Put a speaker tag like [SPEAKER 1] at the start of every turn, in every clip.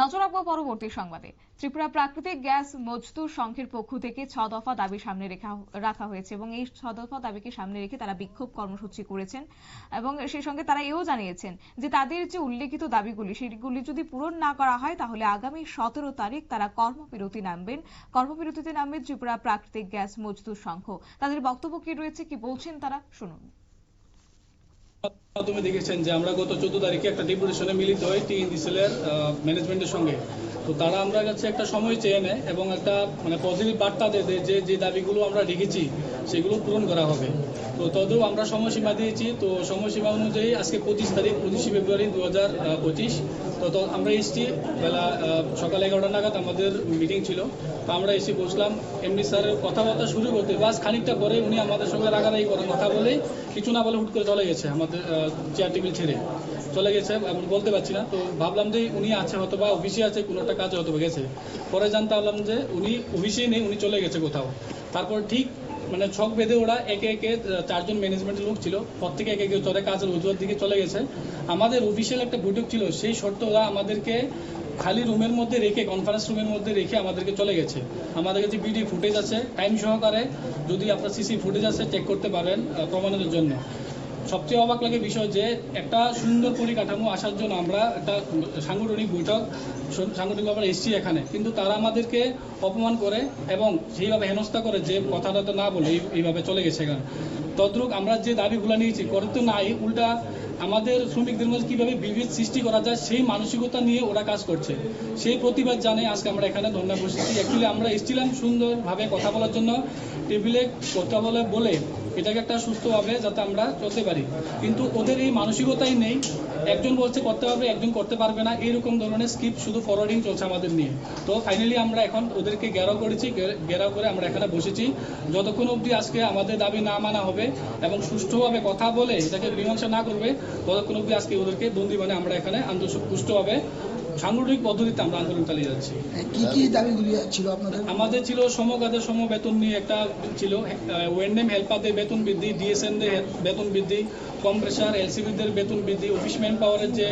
[SPEAKER 1] নজর রাখব পরবর্তী সংবাদে। ত্রিপুরা প্রাকৃতিক গ্যাস মজদুর সংঘের পক্ষ থেকে ছ দফা দাবি সামনে রেখা হয়েছে এবং এই ছ দফা দাবিকে সামনে রেখে তারা বিক্ষোভ কর্মসূচি করেছেন এবং সেই সঙ্গে তারা এও জানিয়েছেন যে তাদের যে উল্লেখিত দাবিগুলি, সেগুলি যদি পূরণ না করা হয়, তাহলে আগামী সতেরো তারিখ তারা কর্মবিরতি নামবেন। কর্মবিরতিতে নামবেন ত্রিপুরা প্রাকৃতিক গ্যাস মজদুর সংঘ। তাদের বক্তব্য কি রয়েছে, কি বলছেন তারা, শুনুন।
[SPEAKER 2] মাধ্যমে দেখেছেন যে আমরা গত চোদ্দ তারিখে একটা ডিপুটেশনে মিলিত হই টিএনডিসিএলের ম্যানেজমেন্টের সঙ্গে। তো তারা আমরা কাছে একটা সময় চেয়ে নেয় এবং একটা মানে পজিটিভ বার্তা দেয় যে যে দাবিগুলো আমরা রেখেছি, সেগুলো পূরণ করা হবে। তো তদেও আমরা সময়সীমা দিয়েছি। তো সময়সীমা অনুযায়ী আজকে পঁচিশ তারিখ, পঁচিশে ফেব্রুয়ারি দু হাজার পঁচিশ। তো তো আমরা এসছি বেলা সকাল এগারোটা নাগাদ, আমাদের মিটিং ছিল। তো আমরা এসে বসলাম। এমনি স্যারের কথাবার্তা শুরু করতে, বাস খানিকটা পরে উনি আমাদের সঙ্গে রাগারাগি করার কথা বলে কিছু না বলে হুট করে চলে গেছে আমাদের চেয়ার টেবিল ছেড়ে। চলে গেছে আমি বলতে পারছি না। তো ভাবলাম যে উনি আছে হয়তো বা অফিসে আছে, কোনো একটা কাজে হয়তো গেছে। পরে জানতে পারলাম যে উনি অফিসেই নেই, উনি চলে গেছে কোথাও। তারপর ঠিক মানে ছক বেঁধে ওরা একে একে চারজন ম্যানেজমেন্টের লোক ছিল। প্রত্যেকে একে একে চলে কাজের অজুহাত দিকে চলে গেছে। আমাদের অফিসিয়াল একটা বৈঠক ছিল। সেই শর্তে ওরা আমাদেরকে খালি রুমের মধ্যে রেখে কনফারেন্স রুমের মধ্যে রেখে আমাদেরকে চলে গেছে। আমাদের কাছে বিডি ফুটেজ আছে। টাইম সহকারে যদি আপনার সিসি ফুটেজ আছে চেক করতে পারেন প্রমাণের জন্য। সবচেয়ে অবাক লাগে বিষয় যে একটা সুন্দর পরিকাঠামো আসার জন্য আমরা একটা সাংগঠনিক বৈঠক সাংগঠনিকভাবে এসেছি এখানে। কিন্তু তারা আমাদেরকে অপমান করে এবং সেইভাবে হেনস্থা করে যে কথাটা তো না বলে এইভাবে চলে গেছে এখানে। তদ্রুপ আমরা যে দাবিগুলো নিয়েছি, করে তো নাই, উল্টা আমাদের শ্রমিকদের মধ্যে কীভাবে বিভেদ সৃষ্টি করা যায় সেই মানসিকতা নিয়ে ওরা কাজ করছে। সেই প্রতিবাদ জানে আজকে আমরা এখানে ধর্ণা বসেছি। অ্যাকচুয়ালি আমরা এসেছিলাম সুন্দরভাবে কথা বলার জন্য। টেবিলে কথা বলে বলে এটাকে একটা সুস্থভাবে যাতে আমরা চলতে পারি। কিন্তু ওদের এই মানসিকতাই নেই। একজন বলছে করতে পারবে, একজন করতে পারবে না। এরকম ধরনের স্কিপ শুধু ফরওয়ার্ডিং চলছে আমাদের নিয়ে। তো ফাইনালি আমরা এখন ওদেরকে ঘেরাও করেছি ঘেরাও করে আমরা এখানে বসেছি। যতক্ষণ অবধি আজকে আমাদের দাবি না মানা হবে এবং সুষ্ঠুভাবে কথা বলে এটাকে মীমাংসা না করবে, ততক্ষণ অবধি আজকে ওদেরকে বন্দি মানে আমরা এখানে আন্দোলন সুষ্ঠুভাবে সাংগঠনিক পদ্ধতিতে আমরা আন্দোলন চালিয়ে যাচ্ছি।
[SPEAKER 3] কি কি দাবিগুলি ছিল আপনাদের?
[SPEAKER 2] আমাদের ছিল সমকাজের সম বেতন নিয়ে একটা ছিল ওয়েন্ডেম হেল্পারদের বেতন বৃদ্ধি ডিএসএনদের বেতন বৃদ্ধি কম্প্রেসার এলসিবিদের বেতন বৃদ্ধি অফিস ম্যান পাওয়ারের যে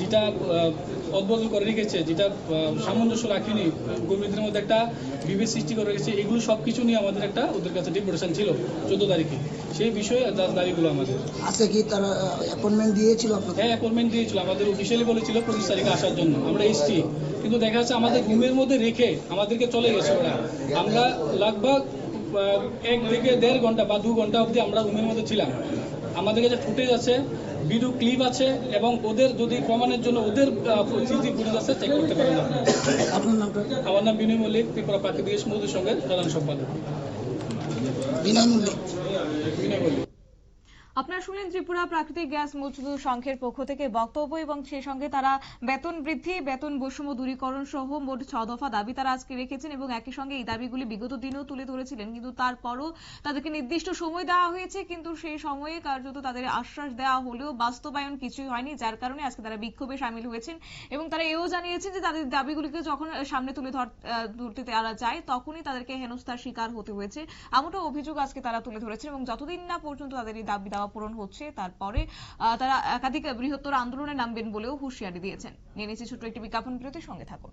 [SPEAKER 2] যেটা অদ্বদল করে রেখেছে যেটা সামঞ্জস্য রাখেনি কর্মীদের মধ্যে একটা বিভেদ সৃষ্টি করে রেখেছে এগুলো সব কিছু নিয়ে আমাদের একটা ওদের কাছে ডিপুটেশন ছিল চোদ্দ তারিখে। সেই বিষয়ে দাবিগুলো আমাদের।
[SPEAKER 3] আজকে কি তারা অ্যাপয়েন্টমেন্ট দিয়েছিল আপনাদের?
[SPEAKER 2] হ্যাঁ অ্যাপয়েন্টমেন্ট দিয়েছিল। আমাদের অফিসিয়ালি বলেছিল পঁচিশ তারিখে আসার জন্য। আমরা এসেছি। কিন্তু দেখা যাচ্ছে আমাদের রুমের মধ্যে রেখে আমাদেরকে চলে গেছে ওরা। আমরা লাগভাগ এক থেকে দেড় ঘণ্টা বা দু ঘণ্টা অবধি আমরা রুমের মধ্যে ছিলাম। আমাদের কাছে ফুটেজ আছে ভিডিও ক্লিপ আছে এবং ওদের যদি প্রমাণের জন্য ওদের সিসি ফুটেজ আছে চেক করতে পারেন আপনারা।
[SPEAKER 3] নামটা?
[SPEAKER 2] আমার নাম বিনয় মল্লিক ত্রিপুরা প্রাকৃতিক মধুর সঙ্গে সাধারণ সম্পাদক।
[SPEAKER 3] বিনয় মল্লিক।
[SPEAKER 2] ಕಷ್ಟಗಳು
[SPEAKER 1] আপনারা শুনলেন ত্রিপুরা প্রাকৃতিক গ্যাস মজদুর সংঘের পক্ষ থেকে বক্তব্য এবং সেই সঙ্গে তারা বেতন বৃদ্ধি, বেতন বৈষম্য দূরীকরণ সহ মোট ছ দফা দাবি তারা আজকে রেখেছেন এবং একই সঙ্গে এই দাবিগুলি বিগত দিনেও তুলে ধরেছিলেন। কিন্তু তারপরও তাদেরকে নির্দিষ্ট সময় দেওয়া হয়েছে, কিন্তু সেই সময়ে কার্যত তাদের আশ্বাস দেওয়া হলেও বাস্তবায়ন কিছুই হয়নি, যার কারণে আজকে তারা বিক্ষোভে সামিল হয়েছেন এবং তারা এও জানিয়েছেন যে তাদের দাবিগুলিকে যখন সামনে তুলে ধরতে তারা যায়, তখনই তাদেরকে হেনস্থার শিকার হতে হয়েছে। এমনটা অভিযোগ আজকে তারা তুলে ধরেছেন এবং যতদিন না পর্যন্ত তাদের এই দাবি দাওয়া পূরণ হচ্ছে, তারপরে তারা একাধিক বৃহত্তর আন্দোলনে নামবেন বলেও হুঁশিয়ারি দিয়েছেন। নিয়ে নিচ্ছি ছোট্ট একটি বিজ্ঞাপন বিরতির সঙ্গে থাকুন।